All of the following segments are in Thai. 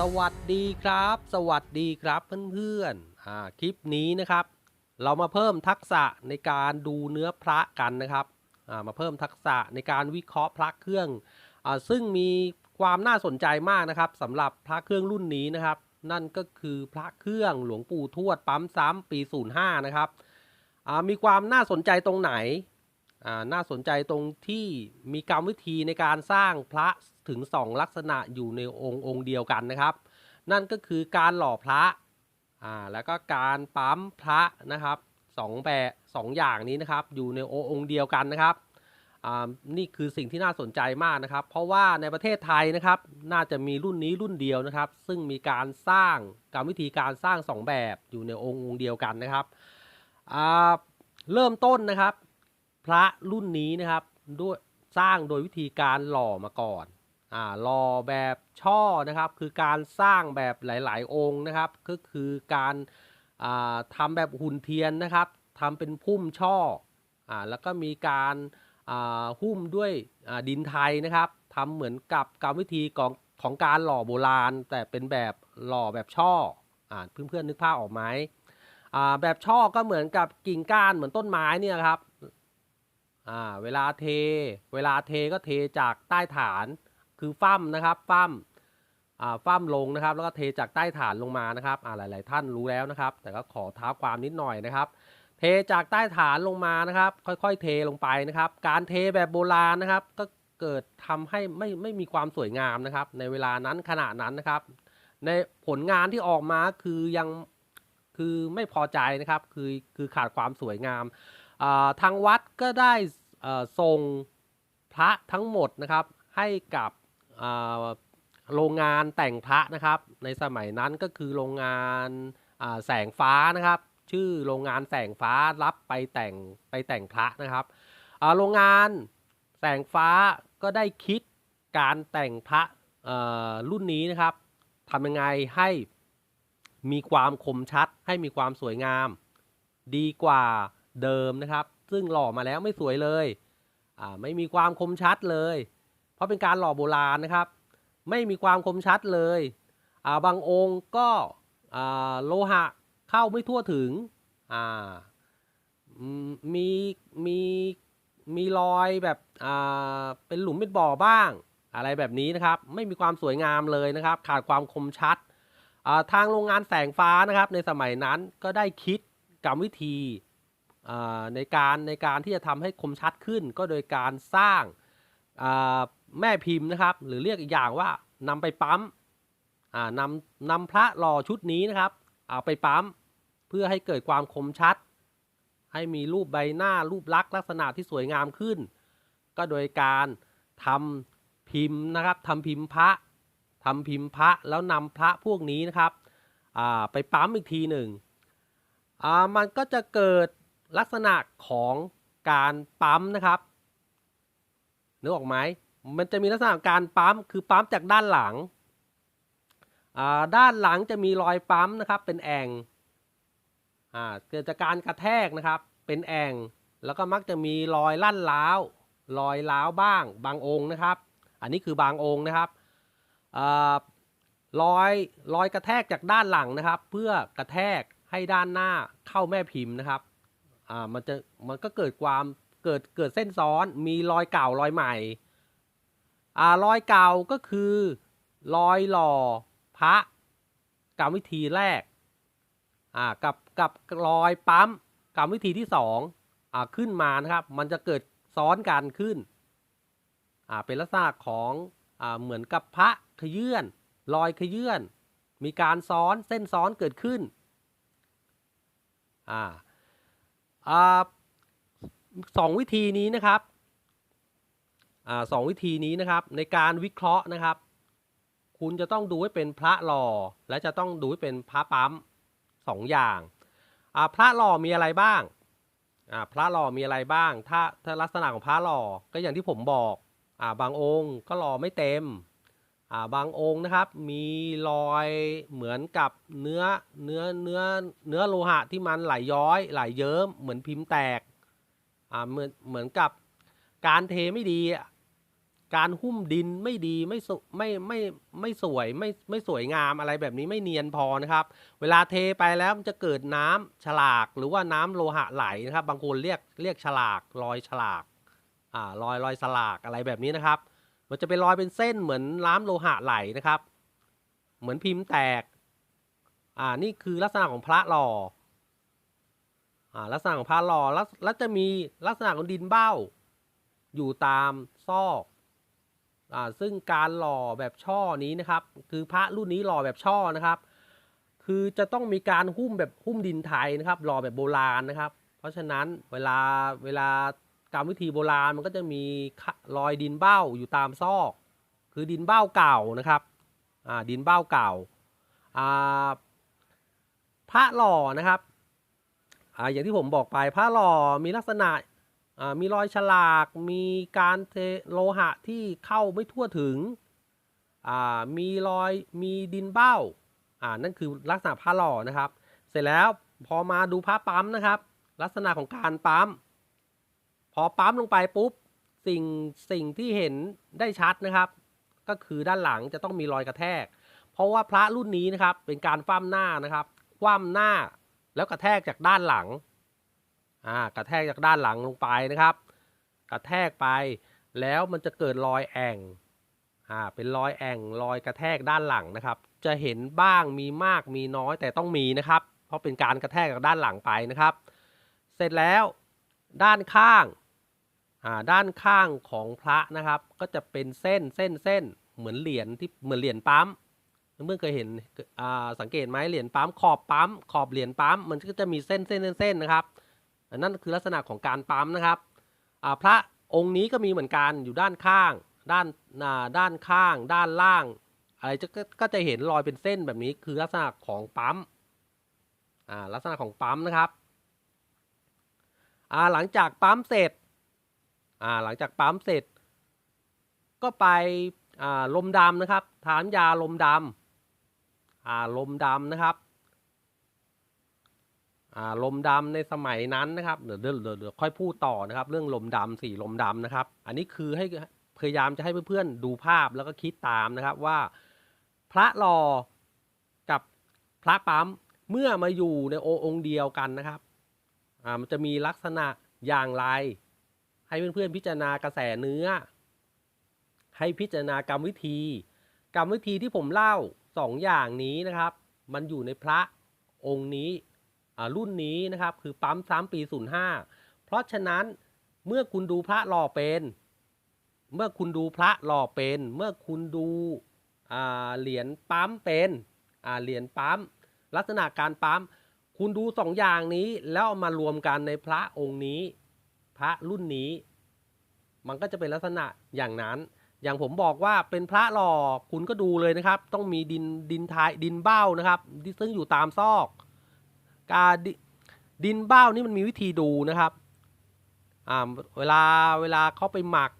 สวัสดีครับ สวัสดีครับเพื่อนๆอ่าคลิปนี้นะครับ เรามาเพิ่มทักษะในการดูเนื้อพระกันนะครับอ่ามาเพิ่มทักษะในการวิเคราะห์พระเครื่องอ่าซึ่งมีความน่าสนใจมากนะครับสำหรับพระเครื่องรุ่นนี้นะครับ นั่นก็คือพระเครื่องหลวงปู่ทวดปั๊มซ้ำปี 05 นะครับอ่ามีความน่าสนใจตรงไหนอ่าน่าสนใจตรงที่มีกรรมวิธีในการสร้างพระ ถึง 2 ลักษณะอยู่ในองค์องค์เดียวกันนะครับ นั่นก็คือการหล่อพระอ่าแล้วก็การปั๊มพระนะครับสองแบบสองอย่างนี้นะครับ อยู่ในองค์องค์เดียวกันนะครับอ่านี่คือสิ่งที่น่าสนใจมากนะครับ เพราะว่าในประเทศไทยนะครับ น่าจะมีรุ่นนี้รุ่นเดียวนะครับ ซึ่งมีการสร้างกรรมวิธีการสร้างสองแบบอยู่ในองค์องค์เดียวกันนะครับอ่าเริ่มต้นนะครับ พระรุ่นนี้นะครับด้วยสร้างโดยวิธีการหล่อมาก่อน อ่าหล่อแบบช่อนะครับคือการสร้างแบบหลาย ๆ องค์นะครับ ก็คือการอ่าทำแบบหุ่นเทียนนะครับทำเป็นพุ่มช่ออ่าแล้วก็มีการอ่าหุ้มด้วยอ่าดินไทยนะครับทำเหมือนกับกรรมวิธีของของการหล่อโบราณ แต่เป็นแบบหล่อแบบช่ออ่าเพื่อนๆนึกภาพออกไหมอ่าแบบช่อก็เหมือนกับกิ่งก้านเหมือนต้นไม้เนี่ยครับอ่าเวลาเท เวลาเทก็เทจากใต้ฐาน คือฟั่มนะครับฟั่มฟั่มลงนะครับ แล้วก็เทจากใต้ฐานลงมานะครับอ่าหลาย ๆ ท่านรู้แล้วนะครับ แต่ก็ขอท้าความนิดหน่อยนะครับ เทจากใต้ฐานลงมานะครับ ค่อย ๆ เทลงไปนะครับ การเทแบบโบราณนะครับ ก็เกิดทำให้ไม่ไม่มีความสวยงามนะครับ ในเวลานั้นขณะนั้นนะครับ ในผลงานที่ออกมาคือยังคือไม่พอใจนะครับคือคือขาดความสวยงามทางวัดก็ได้ส่งพระทั้งหมดนะครับให้กับ โรงงานแต่งพระนะครับ ในสมัยนั้นก็คือโรงงานาแสงฟ้านะครับ ชื่อโรงงานแสงฟ้ารับไปแต่งไปแต่งพระนะครับโรงงานแสงฟ้าก็ได้คิดการแต่งพระรุ่นนี้นะครับทำยังไงให้มีความคมชัด ให้มีความสวยงาม ดีกว่าเดิมนะครับ ซึ่งหล่อมาแล้วไม่สวยเลยไม่มีความคมชัดเลย ราะเป็นการหล่อโบราณนะครับ ไม่มีความคมชัดเลยาบางองค์ก็โลหะเข้าไม่ทั่วถึงมีมีมีรอยแบบเป็นหลุมเป็นบ่อบ้าง อะไรแบบนี้นะครับ ไม่มีความสวยงามเลยนะครับ ขาดความคมชัดาทางโรงงานแสงฟ้านะครับ ในสมัยนั้นก็ได้คิดกรรมวิธีในการในการที่จะทำให้คมชัดขึ้น ก็โดยการสร้างา แม่พิมพ์นะครับ หรือเรียกอีกอย่างว่านำไปปั๊มอ่านำนำพระหล่อชุดนี้นะครับ เอาไปปั๊มเพื่อให้เกิดความคมชัด ให้มีรูปใบหน้ารูปลักษณ์ลักษณะที่สวยงามขึ้น ก็โดยการทำพิมพ์นะครับทำพิมพ์พระทำพิมพ์พระแล้วนำพระพวกนี้นะครับไปปั๊มอีกทีหนึ่งมันก็จะเกิดลักษณะของการปั๊มนะครับนึกออกไหม มันจะมีลักษณะการปั๊มคือปั๊มจากด้านหลังอ่าด้านหลังจะมีรอยปั๊มนะครับเป็นแองอ่าเกิดจากการกระแทกนะครับเป็นแองแล้วก็มักจะมีรอยลั่นล้าวรอยล้าวบ้าง บางองค์นะครับ อันนี้คือบางองค์นะครับอ่ารอยรอยกระแทกจากด้านหลังนะครับ เพื่อกระแทกให้ด้านหน้าเข้าแม่พิมพ์นะครับอ่ามันจะมันก็เกิดความเกิดเกิดเส้นซ้อน มีรอยเก่ารอยใหม่ อ่ารอยเก่าก็คือรอยหล่อพระกรรมวิธีแรกอ่ากับกับรอยปั๊มกรรมวิธีที่สองอ่าขึ้นมานะครับ มันจะเกิดซ้อนกันขึ้นอ่าเป็นลักษณะของอ่าเหมือนกับพระขยื่นรอยขยื่นมีการซ้อนเส้นซ้อนเกิดขึ้นอ่าอ่าสองวิธีนี้นะครับ สองวิธีนี้นะครับในการวิเคราะห์นะครับ คุณจะต้องดูให้เป็นพระหล่อและจะต้องดูให้เป็นพระปั๊มสองอย่างพระหล่อมีอะไรบ้างพระหล่อมีอะไรบ้าง ถ้าถ้าลักษณะของพระหล่อก็อย่างที่ผมบอกอบางองค์ก็หล่อไม่เต็มบางองค์นะครับมีรอยเหมือนกับเนื้อเนื้อเนื้อเนื้อโลหะที่มันไหลย้อย ไหลเยิ้มเหมือนพิมพ์แตกเหมือนเหมือนกับการเทไม่ดี การหุ้มดินไม่ดีไม่สไม่ไม่ไม่สวยไม่ไม่สวยงามอะไรแบบนี้ไม่เนียนพอนะครับ เวลาเทไปแล้วมันจะเกิดน้ำฉลากหรือว่าน้ำโลหะไหลนะครับ บางคนเรียกเรียกฉลากรอยฉลากอ่ารอยรอยสลากอะไรแบบนี้นะครับ มันจะเป็นรอยเป็นเส้นเหมือนน้ำโลหะไหลนะครับ เหมือนพิมพ์แตกอ่านี่คือลักษณะของพระหล่ออ่าลักษณะของพระหล่อแล้วแล้วจะมีลักษณะของดินเบ้า อยู่ตามซอก ซึ่งการหล่อแบบช่อนี้นะครับ คือพระรุ่นนี้หล่อแบบช่อนะครับ คือจะต้องมีการหุ้มแบบหุ้มดินไทยนะครับ หล่อแบบโบราณนะครับ เพราะฉะนั้นเวลาเวลากรรมวิธีโบราณมันก็จะมีรอยดินเบ้าอยู่ตามซอก คือดินเบ้าเก่านะครับอ่าดินเบ้าเก่าอ่าพระหล่อนะครับอ่าอย่างที่ผมบอกไปพระหล่อมีลักษณะ มีรอยฉลาก มีการเทโลหะที่เข้าไม่ทั่วถึง มีรอยมีดินเบ้าอ่านั่นคือลักษณะพระหล่อนะครับ เสร็จแล้วพอมาดูพระปั๊มนะครับ ลักษณะของการปั๊ม พอปั๊มลงไปปุ๊บสิ่งสิ่งที่เห็นได้ชัดนะครับ ก็คือด้านหลังจะต้องมีรอยกระแทก เพราะว่าพระรุ่นนี้นะครับเป็นการคว่ำหน้านะครับคว่ำหน้าแล้วกระแทกจากด้านหลัง อ่ากระแทกจากด้านหลังลงไปนะครับ กระแทกไปแล้วมันจะเกิดรอยแอ่งอ่าเป็นรอยแอ่งรอยกระแทกด้านหลังนะครับ จะเห็นบ้างมีมากมีน้อยแต่ต้องมีนะครับ เพราะเป็นการกระแทกจากด้านหลังไปนะครับ เสร็จแล้วด้านข้างอ่าด้านข้างของพระนะครับ ก็จะเป็นเส้นเส้นเส้นเหมือนเหรียญที่เหมือนเหรียญปั๊มเมื่อเคยเห็นอ่าสังเกตไหมเหรียญปั๊มขอบปั๊มขอบเหรียญปั๊มมันก็จะมีเส้นเส้นเส้นเส้นนะครับ นั่นคือลักษณะของการปั๊มนะครับพระองค์นี้ก็มีเหมือนกันอยู่ด้านข้าง ด้านาด้านข้าง ด้านล่าง อะไรจะก็จะเห็นรอยเป็นเส้นแบบนี้คือลักษณะของปั๊มลักษณะของปั๊มนะครับหลังจากปั๊มเสร็จหลังจากปั๊มเสร็จ ก็ไปลมดำนะครับฐานยาลมดำลมดำนะครับ ลมดำในสมัยนั้นนะครับเดี๋ยวเดี๋ยวค่อยพูดต่อนะครับ เรื่องลมดำสีลมดำนะครับ อันนี้คือให้พยายามจะให้เพื่อนๆดูภาพแล้วก็คิดตามนะครับว่า พระหล่อกับพระปั๊มเมื่อมาอยู่ในโอองค์เดียวกันนะครับมันจะมีลักษณะอย่างไร ให้เพื่อนๆพิจารณากระแสเนื้อ ให้พิจารณากรรมวิธี กรรมวิธีที่ผมเล่าสองอย่างนี้นะครับ มันอยู่ในพระองค์นี้ รุ่นนี้นะครับ คือปั๊มซ้ำปี 05 เพราะฉะนั้นเมื่อคุณดูพระหล่อเป็น เมื่อคุณดูพระหล่อเป็น เมื่อคุณดูเหรียญปั๊มเป็นเหรียญปั๊มลักษณะการปั๊มคุณดูสองอย่างนี้แล้วามารวมกันในพระองค์นี้ พระรุ่นนี้ มันก็จะเป็นลักษณะอย่างนั้น อย่างผมบอกว่าเป็นพระหล่อคุณก็ดูเลยนะครับ ต้องมีดินดินทายดินเบ้านะครับ ที่ซึ่งอยู่ตามซอก การดิดินเบ้านี่มันมีวิธีดูนะครับอ่าเวลาเวลาเขาไปหมัก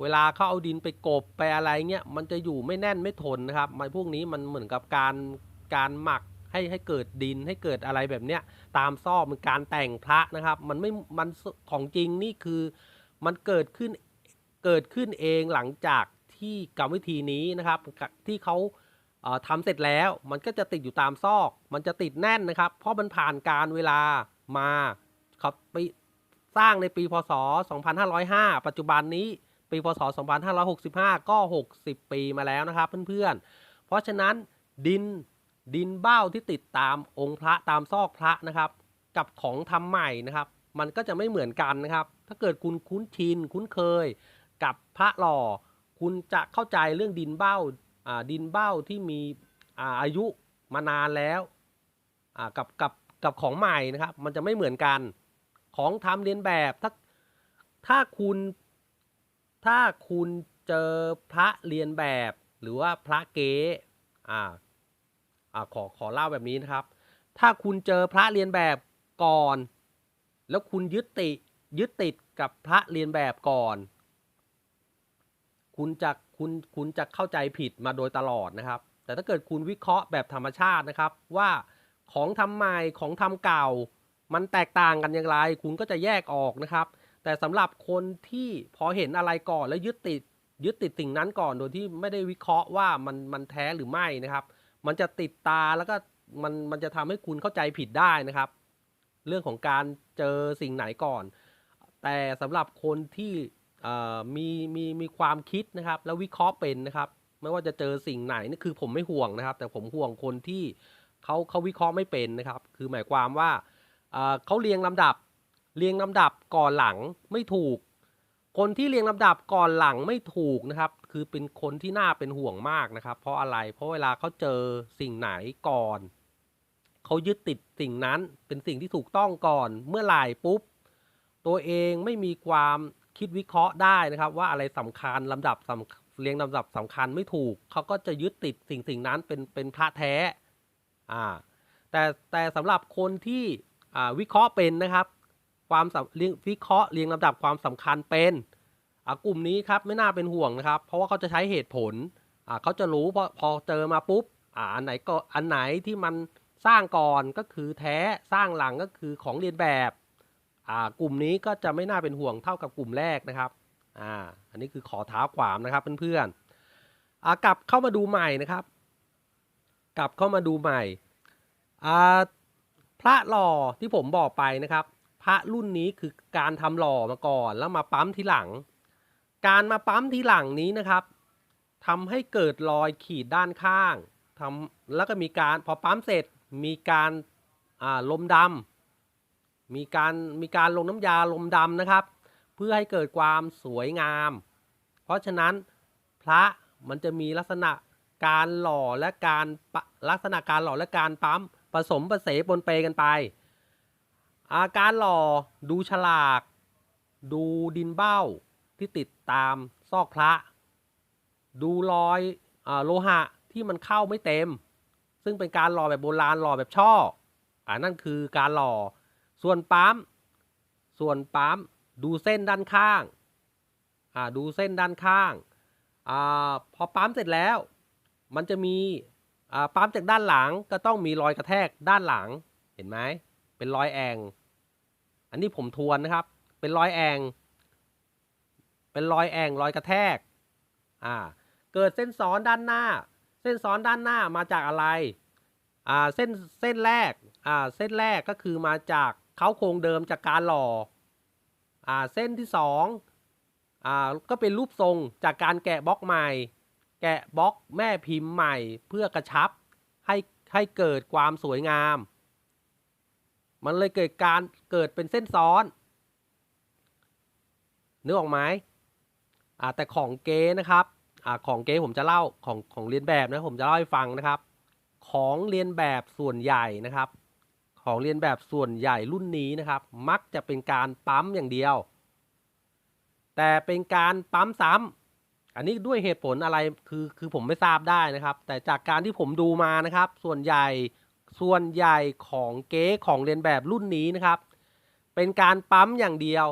เวลาเขาเอาดินไปกบไปอะไรเงี้ยมันจะอยู่ไม่แน่นไม่ทนนะครับมันพวกนี้มันเหมือนกับการการหมักให้ให้เกิดดินให้เกิดอะไรแบบเนี้ยตามซอกมันการแต่งพระนะครับ มันไม่มันของจริงนี่คือมันเกิดขึ้นเกิดขึ้นเองหลังจากที่กรรมวิธีนี้นะครับ ที่เขา ทำเสร็จแล้วมันก็จะติดอยู่ตามซอก มันจะติดแน่นนะครับ เพราะมันผ่านการเวลามาครับไปสร้างในปีพศ 2505 ปัจจุบันนี้ปีพศ 2565 ก็ 60 ปีมาแล้วนะครับเพื่อนๆ เพราะฉะนั้นดินดินเบ้าที่ติดตามองค์พระตามซอกพระนะครับ กับของทำใหม่นะครับ มันก็จะไม่เหมือนกันนะครับ ถ้าเกิดคุณคุ้นชินคุ้นเคย กับพระหล่อ คุณจะเข้าใจเรื่องดินเบ้า ดินเบ้าที่มีอาอายุมานานแล้วกับกับกับของใหม่นะครับ มันจะไม่เหมือนกันของทำเรียนแบบถ้าถ้าคุณถ้าคุณเจอพระเรียนแบบ หรือว่าพระเก๊อ่าอ่าขอขอเล่าแบบนี้นะครับ ถ้าคุณเจอพระเรียนแบบก่อน แล้วคุณยึดติยึดติดกับพระเรียนแบบก่อน คุณจะ คุณคุณจะเข้าใจผิดมาโดยตลอดนะครับ แต่ถ้าเกิดคุณวิเคราะห์แบบธรรมชาตินะครับ ว่าของทำใหม่ของทำเก่า มันแตกต่างกันอย่างไร คุณก็จะแยกออกนะครับ แต่สำหรับคนที่พอเห็นอะไรก่อนแล้วยึดติดยึดติดสิ่งนั้นก่อนโดยที่ไม่ได้วิเคราะห์ว่ามันมันแท้หรือไม่นะครับ มันจะติดตาแล้วก็มันมันจะทำให้คุณเข้าใจผิดได้นะครับ เรื่องของการเจอสิ่งไหนก่อน แต่สำหรับคนที่ มีมีมีความคิดนะครับ แล้ววิเคราะห์เป็นนะครับ ไม่ว่าจะเจอสิ่งไหนนี่คือผมไม่ห่วงนะครับ แต่ผมห่วงคนที่เขาเขาวิเคราะห์ไม่เป็นนะครับ คือหมายความว่าเเขาเรียงลำดับเรียงลำดับก่อนหลังไม่ถูก คนที่เรียงลำดับก่อนหลังไม่ถูกนะครับ คือเป็นคนที่น่าเป็นห่วงมากนะครับ เพราะอะไรเพราะเวลาเขาเจอสิ่งไหนก่อนเขายึดติดสิ่งนั้นเป็นสิ่งที่ถูกต้องก่อนเมื่อไหร่ปุ๊บ ตัวเองไม่มีความ คิดวิเคราะห์ได้นะครับ ว่าอะไรสำคัญลำดับสำเรียงลำดับสำคัญไม่ถูก เขาก็จะยึดติดสิ่งสิ่งนั้นเป็นเป็นพระแท้อ่าแต่แต่สำหรับคนที่อ่าวิเคราะห์เป็นนะครับ ความสำเรียงวิเคราะห์เรียงลำดับความสำคัญเป็นอ่ากลุ่มนี้ครับไม่น่าเป็นห่วงนะครับ เพราะว่าเขาจะใช้เหตุผลอ่าเขาจะรู้พอพอเจอมาปุ๊บอ่าอันไหนก็อันไหนที่มันสร้างก่อนก็คือแท้สร้างหลังก็คือของเรียนแบบ กลุ่มนี้ก็จะไม่น่าเป็นห่วงเท่ากับกลุ่มแรกนะครับอ่าอันนี้คือขอท้าความนะครับเพื่อนๆกลับเข้ามาดูใหม่นะครับ กลับเข้ามาดูใหม่อ่าพระหล่อที่ผมบอกไปนะครับ พระรุ่นนี้คือการทำหล่อมาก่อนแล้วมาปั๊มทีหลัง การมาปั๊มทีหลังนี้นะครับทำให้เกิดรอยขีดด้านข้างทำแล้วก็มีการพอปั๊มเสร็จมีการลมดำ มีการมีการลงน้ำยาลมดำนะครับ เพื่อให้เกิดความสวยงาม เพราะฉะนั้นพระมันจะมีลักษณะการหล่อและการลักษณะการหล่อและการปั๊มผสมผสปนเปกันไป อาการหล่อดูฉลาก ดูดินเบ้าที่ติดตามซอกพระ ดูรอยอโลหะที่มันเข้าไม่เต็ม ซึ่งเป็นการหล่อแบบโบราณหล่อแบบช่ออ่านั่นคือการหล่อ ส่วนปั๊มส่วนปั๊มดูเส้นด้านข้างอ่าดูเส้นด้านข้างอ่าพอปั๊มเสร็จแล้ว มันจะมีอ่าปั๊มจากด้านหลังก็ต้องมีรอยกระแทกด้านหลังเห็นไหมเป็นรอยแองอันนี้ผมทวนนะครับ เป็นรอยแองเป็นรอยแองรอยกระแทกอ่าเกิดเส้นซ้อนด้านหน้า เส้นซ้อนด้านหน้ามาจากอะไรอ่าเส้นเส้นแรกอ่าเส้นแรกก็คือมาจาก เขาโครงเดิมจากการหล่ออ่าเส้นที่สองอ่าก็เป็นรูปทรงจากการแกะบล็อกใหม่ แกะบล็อกแม่พิมพ์ใหม่เพื่อกระชับให้ให้เกิดความสวยงาม มันเลยเกิดการเกิดเป็นเส้นซ้อนนึกออกไหมอ่าแต่ของเก๊นะครับอ่าของเก๊ผมจะเล่าของของเรียนแบบนะผมจะเล่าให้ฟังนะครับ ของเรียนแบบส่วนใหญ่นะครับ ของเรียนแบบส่วนใหญ่รุ่นนี้นะครับ มักจะเป็นการปั๊มอย่างเดียว แต่เป็นการปั๊มซ้ำอันนี้ด้วยเหตุผลอะไรคือคือผมไม่ทราบได้นะครับ แต่จากการที่ผมดูมานะครับ ส่วนใหญ่ส่วนใหญ่ของเก๊ของเรียนแบบรุ่นนี้นะครับ เป็นการปั๊มอย่างเดียว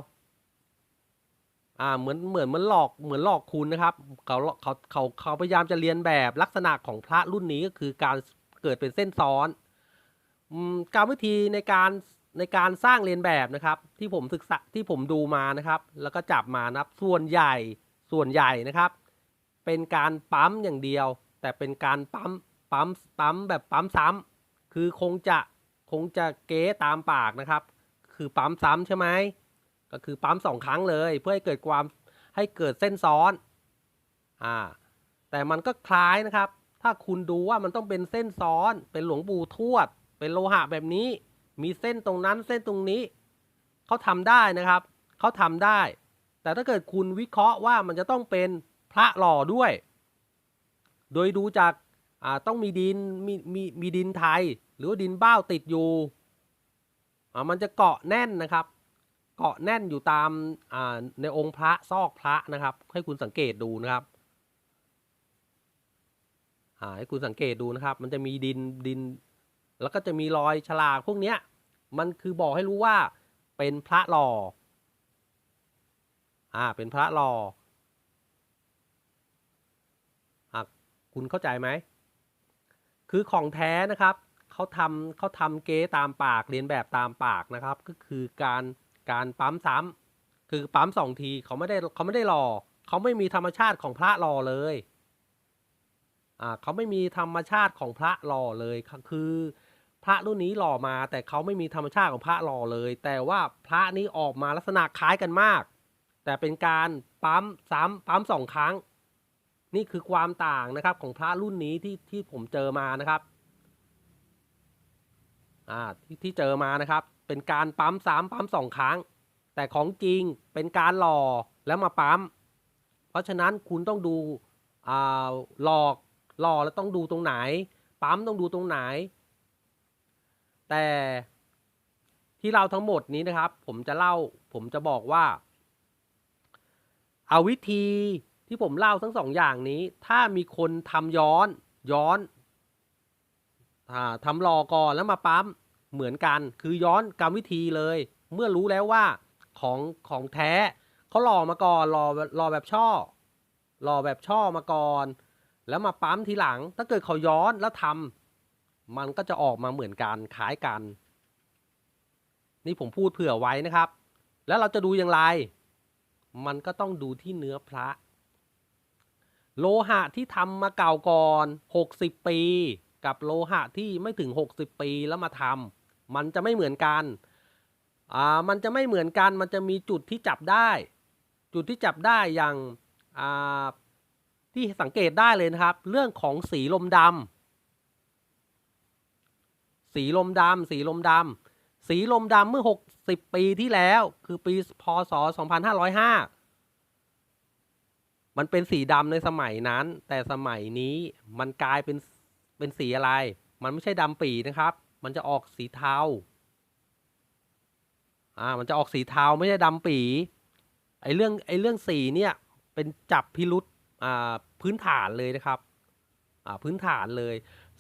อ่าเหมือนเหมือนเหมือนหลอกเหมือนหลอกคุณนะครับเขาเขาเขาเขาพยายามจะเรียนแบบลักษณะของพระรุ่นนี้ก็คือการเกิดเป็นเส้นซ้อน การวิธีในการในการสร้างเรียนแบบนะครับ ที่ผมศึกษาที่ผมดูมานะครับ แล้วก็จับมานะครับส่วนใหญ่ส่วนใหญ่นะครับ เป็นการปั๊มอย่างเดียว แต่เป็นการปั๊มปั๊มปั๊มแบบปั๊มซ้ำคือคงจะคงจะเก๊ตามปากนะครับ คือปั๊มซ้ำใช่ไหมก็คือปั๊มสองครั้งเลย เพื่อให้เกิดความให้เกิดเส้นซ้อนอ่าแต่มันก็คล้ายนะครับ ถ้าคุณดูว่ามันต้องเป็นเส้นซ้อนเป็นหลวงปู่ทวด เป็นโลหะแบบนี้ มีเส้นตรงนั้นเส้นตรงนี้ เขาทำได้นะครับ เขาทำได้ แต่ถ้าเกิดคุณวิเคราะห์ว่ามันจะต้องเป็นพระหล่อด้วย โดยดูจากต้องมีดินมีมีมีดินไทย หรือว่าดินเบ้าติดอยู่มันจะเกาะแน่นนะครับ เกาะแน่นอยู่ตามาในองค์พระซอกพระนะครับ ให้คุณสังเกตดูนะครับให้คุณสังเกตดูนะครับ มันจะมีดินดิน แล้วก็จะมีรอยฉลากพวกเนี้ยมันคือบอกให้รู้ว่าเป็นพระหล่ออ่าเป็นพระหล่ออะคุณเข้าใจไหมคือของแท้นะครับเขาทำเขาทำเก๊ตามปากเรียนแบบตามปากนะครับ ก็คือการการปั๊มซ้ำคือปั๊มสองทีเขาไม่ได้เขาไม่ได้รอเขาไม่มีธรรมชาติของพระหล่อเลยอ่าเขาไม่มีธรรมชาติของพระหล่อเลยคือ พระรุ่นนี้หล่อมา แต่เขาไม่มีธรรมชาติของพระหล่อเลย แต่ว่าพระนี้ออกมาลักษณะคล้ายกันมาก แต่เป็นการปั๊มซ้ำปั๊มสองครั้ง นี่คือความต่างนะครับของพระรุ่นนี้ที่ที่ผมเจอมานะครับอ่าที่ที่เจอมานะครับ เป็นการปั๊มซ้ำปั๊มสองครั้ง แต่ของจริงเป็นการหล่อแล้วมาปั๊ม เพราะฉะนั้นคุณต้องดูอ่าหลอกหล่อแล้วต้องดูตรงไหน ปั๊มต้องดูตรงไหน แต่ที่เราทั้งหมดนี้นะครับ ผมจะเล่าผมจะบอกว่า เอาวิธีที่ผมเล่าทั้งสองอย่างนี้ ถ้ามีคนทำย้อนย้อนอทำรอก่อนแล้วมาปั๊มเหมือนกัน คือย้อนกรรมวิธีเลย เมื่อรู้แล้วว่าของของแท้เขาหล่อมาก่อนหล่อหล่อแบบช่อหล่อแบบช่อมาก่อน แล้วมาปั๊มทีหลัง ถ้าเกิดเขาย้อนแล้วทำ มันก็จะออกมาเหมือนกันคล้ายกัน นี่ผมพูดเผื่อไว้นะครับ แล้วเราจะดูอย่างไร มันก็ต้องดูที่เนื้อพระ โลหะที่ทำมาเก่าก่อน 60 ปี กับโลหะที่ไม่ถึง 60 ปีแล้วมาทำมันจะไม่เหมือนกันอ่ามันจะไม่เหมือนกันมันจะมีจุดที่จับได้ จุดที่จับได้อย่างอ่าที่สังเกตได้เลยนะครับ เรื่องของสีลมดำ สีลมดำสีลมดำสีลมดำเมื่อ 60 ปีที่แล้ว คือปีพศ 2505 มันเป็นสีดำในสมัยนั้น แต่สมัยนี้มันกลายเป็นเป็นสีอะไร มันไม่ใช่ดำปีนะครับ มันจะออกสีเทาอ่ามันจะออกสีเทาไม่ใช่ดำปีไอ้เรื่องไอ้เรื่องสีเนี่ยเป็นจับพิรุษอ่าพื้นฐานเลยนะครับอ่าพื้นฐานเลย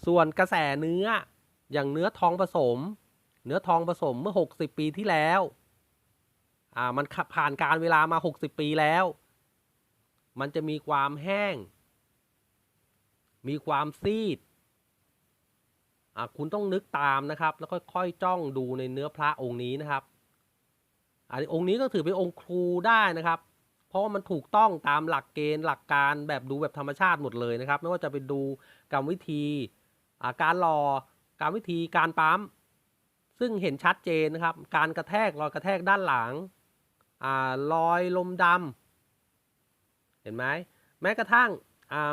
ส่วนกระแสเนื้อ อย่างเนื้อทองผสม เนื้อทองผสมเมื่อ 60 ปีที่แล้ว อ่า มันผ่านการเวลามา 60 ปีแล้ว มันจะมีความแห้ง มีความซีด อ่าคุณต้องนึกตามนะครับ แล้วค่อยๆจ้องดูในเนื้อพระองค์นี้นะครับ อันนี้องค์นี้ก็ถือเป็นองค์ครูได้นะครับ เพราะว่ามันถูกต้องตามหลักเกณฑ์หลักการแบบดูแบบธรรมชาติหมดเลยนะครับ ไม่ว่าจะเป็นดูกรรมวิธี อาการรอ การวิธีการปั๊มซึ่งเห็นชัดเจนนะครับ การกระแทกรอยกระแทกด้านหลังอรอยลมดำเห็นไหมแม้กระทั่ง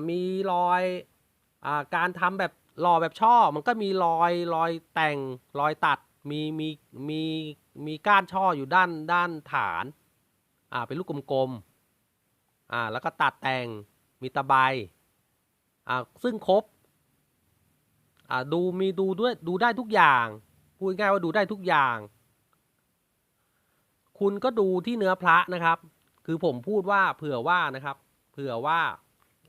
มีรอยอการทำแบบหล่อแบบช่อ มันก็มีรอยรอยแต่งรอยตัดมีมีมีมีก้านช่ออยู่ด้านด้านฐานอ่าเป็นลูกกลมๆอ่าแล้วก็ตัดแต่งมีตะไบอ่าซึ่งครบ อ่าดูมีดูด้วยดูได้ทุกอย่าง พูดง่ายว่าดูได้ทุกอย่าง คุณก็ดูที่เนื้อพระนะครับ คือผมพูดว่าเผื่อว่านะครับ เผื่อว่า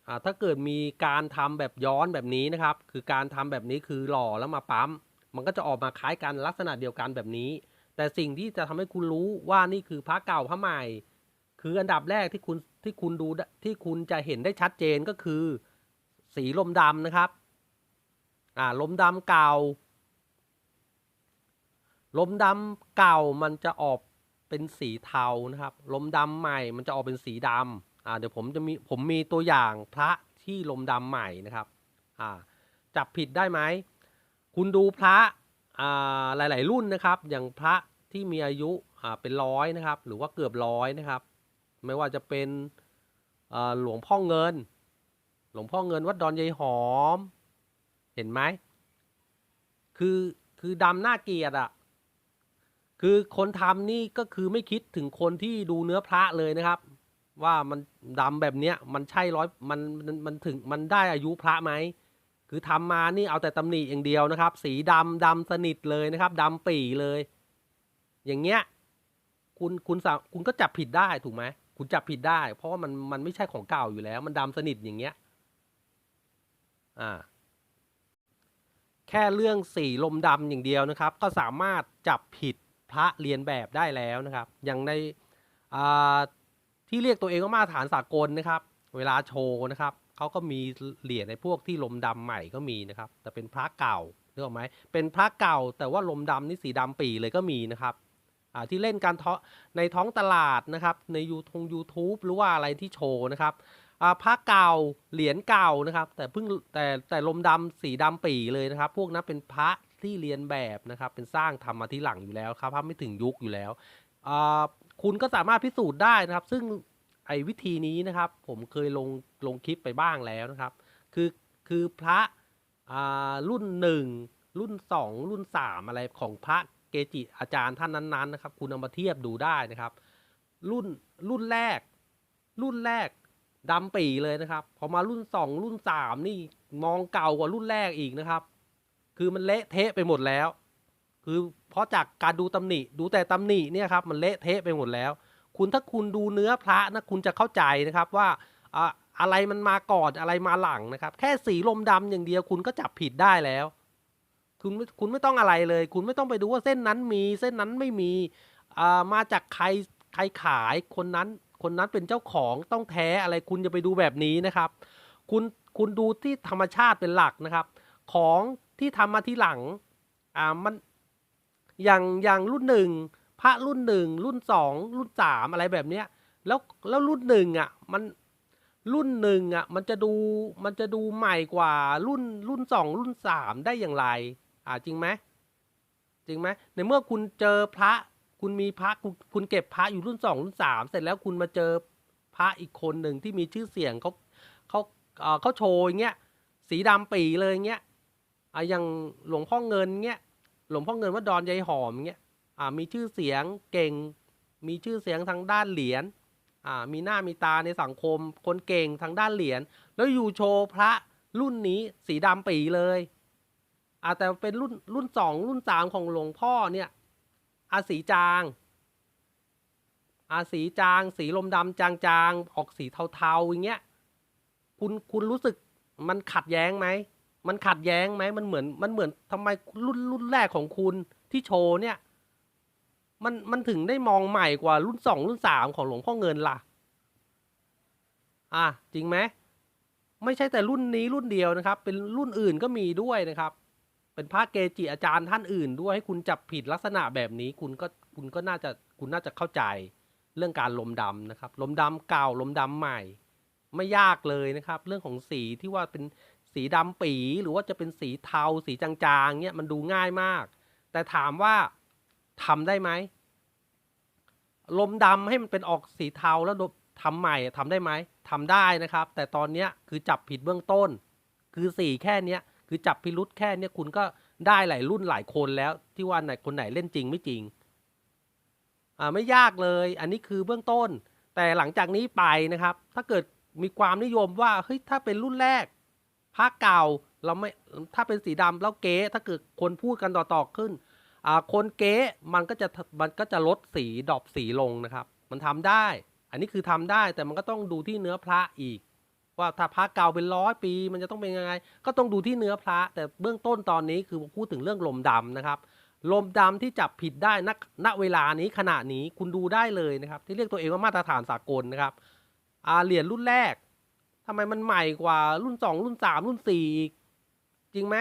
อ่าถ้าเกิดมีการทำแบบย้อนแบบนี้นะครับ คือการทำแบบนี้คือหล่อแล้วมาปั๊ม มันก็จะออกมาคล้ายกันลักษณะเดียวกันแบบนี้ แต่สิ่งที่จะทำให้คุณรู้ว่านี่คือพระเก่าพระใหม่ คืออันดับแรกที่คุณที่คุณดูที่คุณจะเห็นได้ชัดเจนก็คือ สีลมดำนะครับ อ่าลมดำเก่า ลมดำเก่ามันจะออกเป็นสีเทานะครับ ลมดำใหม่มันจะออกเป็นสีดำอ่าเดี๋ยวผมจะมีผมมีตัวอย่างพระที่ลมดำใหม่นะครับอ่าจับผิดได้ไหม คุณดูพระอ่าหลาย ๆ รุ่นนะครับ อย่างพระที่มีอายุอ่าเป็นร้อยนะครับ หรือว่าเกือบร้อยนะครับ ไม่ว่าจะเป็นอ่าหลวงพ่อเงิน หลวงพ่อเงินวัดดอนยายหอม เห็นไหม คือคือดำหน้าเกียดอะ่ะ คือคนทำนี่ก็คือไม่คิดถึงคนที่ดูเนื้อพระเลยนะครับ ว่ามันดำแบบเนี้ยมันใช่ร้อยมันมันมันถึงมันได้อายุพระไหมคือทำมานี่เอาแต่ตำหนิอย่างเดียวนะครับ สีดำดำสนิทเลยนะครับดำปี่เลย อย่างเงี้ยคุณคุณสาคุณก็จับผิดได้ถูกไหมคุณจับผิดได้ เพราะว่ามันมันไม่ใช่ของเก่าอยู่แล้ว มันดำสนิทอย่างเงี้ย อ่า แค่เรื่องสีลมดำอย่างเดียวนะครับ ก็สามารถจับผิดพระเรียนแบบได้แล้วนะครับ อย่างในที่เรียกตัวเองว่ามาตรฐานสากลนะครับ เวลาโชว์นะครับเขาก็มีเหรียญในพวกที่ลมดำใหม่ก็มีนะครับ แต่เป็นพระเก่านึกออกไหมเป็นพระเก่า แต่ว่าลมดำนี่สีดำปีเลยก็มีนะครับที่เล่นการทในท้องตลาดนะครับ ในยูทง YouTube หรือว่าอะไรที่โชว์นะครับ พระเก่าเหรียญเก่านะครับ แต่เพิ่งแต่แต่ลมดำสีดำปี่เลยนะครับ พวกนั้นเป็นพระที่เรียนแบบนะครับ เป็นสร้างทำมาที่หลังอยู่แล้วครับพระไม่ถึงยุคอยู่แล้วคุณก็สามารถพิสูจน์ได้นะครับ ซึ่งไอ้วิธีนี้นะครับ ผมเคยลงลงคลิปไปบ้างแล้วนะครับ คือคือพระรุ่นหนึ่งรุ่นสองรุ่นสามอะไรของพระเกจิอาจารย์ท่านนั้นๆนะครับ คุณเอามาเทียบดูได้นะครับ รุ่นรุ่นแรก รุ่นแรก ดำปีเลยนะครับ พอมารุ่นสองรุ่นสามนี่มองเก่ากว่ารุ่นแรกอีกนะครับ คือมันเละเทะไปหมดแล้ว คือเพราะจากการดูตำหนิ ดูแต่ตำหนิเนี่ยครับมันเละเทะไปหมดแล้ว คุณถ้าคุณดูเนื้อพระนะคุณจะเข้าใจนะครับว่าอ่าอะไรมันมาก่อนอะไรมาหลังนะครับ แค่สีลมดำอย่างเดียวคุณก็จับผิดได้แล้ว คุณคุณไม่ต้องอะไรเลย คุณไม่ต้องไปดูว่าเส้นนั้นมี เส้นนั้นไม่มีอ่ามาจากใครใครขายคนนั้น คนนั้นเป็นเจ้าของต้องแท้อะไรคุณจะไปดูแบบนี้นะครับ คุณคุณดูที่ธรรมชาติเป็นหลักนะครับ ของที่ทำมาที่หลังอ่ามันอย่างอย่างรุ่นหนึ่งพระรุ่นหนึ่งรุ่นสองรุ่นสามอะไรแบบเนี้ยแล้วแล้วรุ่นหนึ่งอะมันรุ่นหนึ่งอะมันจะดูมันจะดูใหม่กว่ารุ่นรุ่นสองรุ่นสามได้อย่างไร อ่าจริงไหมจริงไหมในเมื่อคุณเจอพระ คุณมีพระคุณคุณเก็บพระอยู่รุ่นสองรุ่นสามเสร็จแล้วคุณมาเจอพระอีกคนหนึ่งที่มีชื่อเสียงเขาเขาเขาโชว์อย่างเงี้ยสีดำปีเลยอย่างเงี้ยอะอย่างหลวงพ่อเงินเงี้ยหลวงพ่อเงินว่าดอนยายหอมเงี้ยอ่ามีชื่อเสียงเก่ง มีชื่อเสียงทางด้านเหรียญอ่ามีหน้ามีตาในสังคม คนเก่งทางด้านเหรียญแล้วอยู่โชว์พระรุ่นนี้สีดำปีเลยอ่าแต่เป็นรุ่นรุ่นสองรุ่นสามของหลวงพ่อเนี่ย อาสีจาง อาสีจาง สีลมดำจางๆ ออกสีเทาๆอย่างเงี้ย คุณคุณรู้สึกมันขัดแย้งไหม มันขัดแย้งไหม มันเหมือนมันเหมือนทำไมรุ่นรุ่นแรกของคุณที่โชว์เนี่ย มันมันถึงได้มองใหม่กว่ารุ่นสองรุ่นสามของหลวงพ่อเงินล่ะ อะจริงไหมไม่ใช่แต่รุ่นนี้รุ่นเดียวนะครับ เป็นรุ่นอื่นก็มีด้วยนะครับ เป็นพระเกจิอาจารย์ท่านอื่น ด้วยให้คุณจับผิดลักษณะแบบนี้ คุณก็คุณก็น่าจะคุณน่าจะเข้าใจเรื่องการลมดำนะครับ ลมดำเก่าลมดำใหม่ ไม่ยากเลยนะครับ เรื่องของสีที่ว่าเป็นสีดำปีหรือว่าจะเป็นสีเทาสีจางๆเนี่ยมันดูง่ายมาก แต่ถามว่าทำได้ไหมลมดำให้มันเป็นออกสีเทาแล้วทำใหม่ทำได้ไหมทำได้นะครับ แต่ตอนเนี้ยคือจับผิดเบื้องต้น คือสีแค่เนี้ย คือจับพิรุษแค่เนี้ยคุณก็ได้หลายรุ่นหลายคนแล้ว ที่ว่าไหนคนไหนเล่นจริงไม่จริงอ่าไม่ยากเลย อันนี้คือเบื้องต้น แต่หลังจากนี้ไปนะครับ ถ้าเกิดมีความนิยมว่าเฮ้ยถ้าเป็นรุ่นแรกพระเก่าเราไม่ถ้าเป็นสีดำแล้วเก๊ถ้าเกิดคนพูดกันต่อๆขึ้นอ่าคนเก๊มันก็จะมันก็จะลดสีดอปสีลงนะครับ มันทำได้ อันนี้คือทำได้แต่มันก็ต้องดูที่เนื้อพระอีก ว่าถ้าพระเก่าเป็นร้อยปี มันจะต้องเป็นยังไง ก็ต้องดูที่เนื้อพระ แต่เบื้องต้นตอนนี้คือพูดถึงเรื่องลมดำนะครับ ลมดำที่จับผิดได้ณณเวลานี้ขณะนี้คุณดูได้เลยนะครับ ที่เรียกตัวเองว่ามาตรฐานสากลนะครับอาเหรียญรุ่นแรกทำไมมันใหม่กว่ารุ่นสองรุ่นสามรุ่นสี่อีกจริงไหม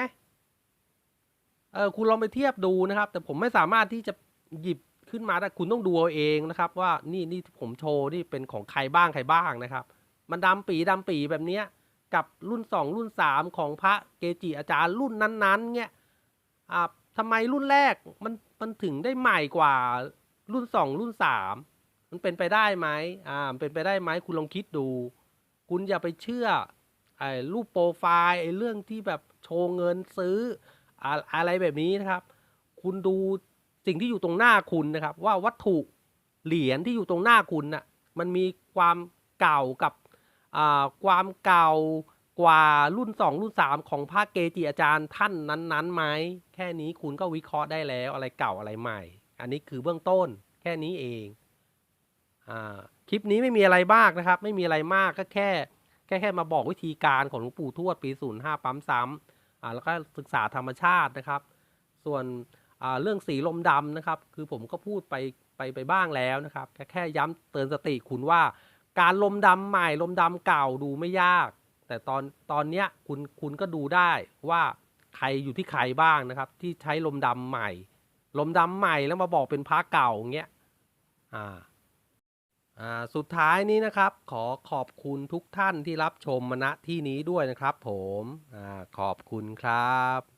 เออคุณลองไปเทียบดูนะครับ แต่ผมไม่สามารถที่จะหยิบขึ้นมาได้คุณต้องดูเอาเองนะครับ ว่านี่นี่ผมโชว์นี่เป็นของใครบ้างใครบ้างนะครับ มันดำปีดำปีแบบเนี้ยกับรุ่นสองรุ่นสามของพระเกจิอาจารย์รุ่นนั้นๆเนี่ยอ่าทำไมรุ่นแรกมันมันถึงได้ใหม่กว่ารุ่นสองรุ่นสามมันเป็นไปได้ไหมอ่ามันเป็นไปได้ไหมคุณลองคิดดู คุณอย่าไปเชื่อไอ้รูปโปรไฟล์ไอ้เรื่องที่แบบโชว์เงินซื้ออะอะไรแบบนี้นะครับ คุณดูสิ่งที่อยู่ตรงหน้าคุณนะครับ ว่าวัตถุเหรียญที่อยู่ตรงหน้าคุณน่ะมันมีความเก่ากับ ความเก่ากว่ารุ่น 2 รุ่น 3 ของพระเกจิอาจารย์ท่านนั้นๆไหมแค่นี้คุณก็วิเคราะห์ได้แล้วอะไรเก่าอะไรใหม่ อันนี้คือเบื้องต้นแค่นี้เองอ่าคลิปนี้ไม่มีอะไรมากนะครับ ไม่มีอะไรมากก็แค่แค่แค่มาบอกวิธีการของหลวงปู่ทวดปี 05 ปั๊มซ้ำอ่าแล้วก็ศึกษาธรรมชาตินะครับ ส่วนอ่าเรื่องสีลมดำนะครับ คือผมก็พูดไปไปไปบ้างแล้วนะครับ แค่แค่ย้ำเตือนสติคุณว่า การลมดำใหม่ลมดำเก่าดูไม่ยาก แต่ตอนตอนเนี้ยคุณคุณก็ดูได้ว่าใครอยู่ที่ใครบ้างนะครับ ที่ใช้ลมดำใหม่ ลมดำใหม่แล้วมาบอกเป็นพระเก่าอย่างเงี้ยอ่าอ่าสุดท้ายนี้นะครับ ขอขอบคุณทุกท่านที่รับชมมาณที่นี้ด้วยนะครับ ผมอ่าขอบคุณครับ